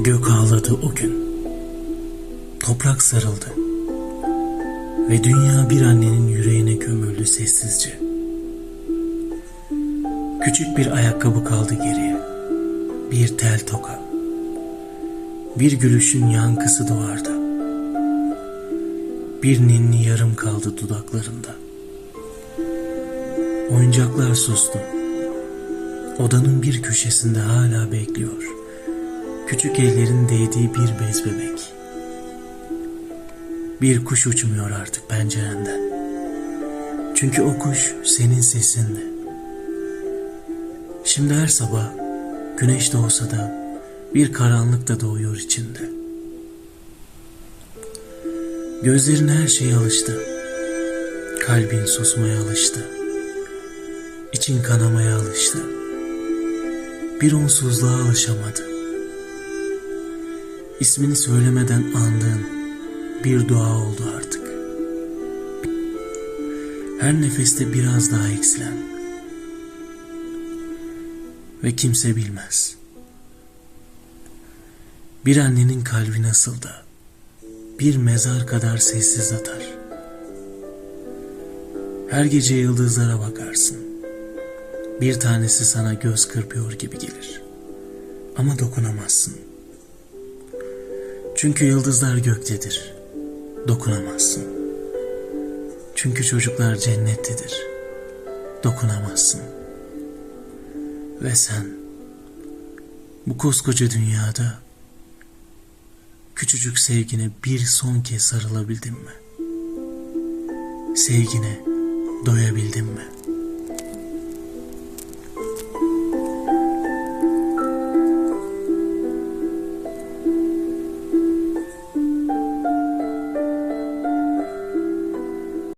Gök ağladı o gün. Toprak sarıldı. Ve dünya bir annenin yüreğine gömüldü sessizce. Küçük bir ayakkabı kaldı geriye. Bir tel toka. Bir gülüşün yankısı duvarda. Bir ninni yarım kaldı dudaklarında. Oyuncaklar sustu. Odanın bir köşesinde hala bekliyor. Küçük ellerin değdiği bir bez bebek. Bir kuş uçmuyor artık pencerenden. Çünkü o kuş senin sesindi. Şimdi her sabah güneş doğsa da bir karanlık da doğuyor içinde. Gözlerin her şeye alıştı. Kalbin susmaya alıştı. İçin kanamaya alıştı. Bir onsuzluğa alışamadı. İsmini söylemeden andığın bir dua oldu artık. Her nefeste biraz daha eksilen. Ve kimse bilmez. Bir annenin kalbi nasıl da bir mezar kadar sessiz atar. Her gece yıldızlara bakarsın. Bir tanesi sana göz kırpıyor gibi gelir. Ama dokunamazsın. Çünkü yıldızlar göktedir. Dokunamazsın. Çünkü çocuklar cennettedir. Dokunamazsın. Ve sen bu koskoca dünyada küçücük sevgine bir son kez sarılabildin mi? Sevgine doyabildin mi?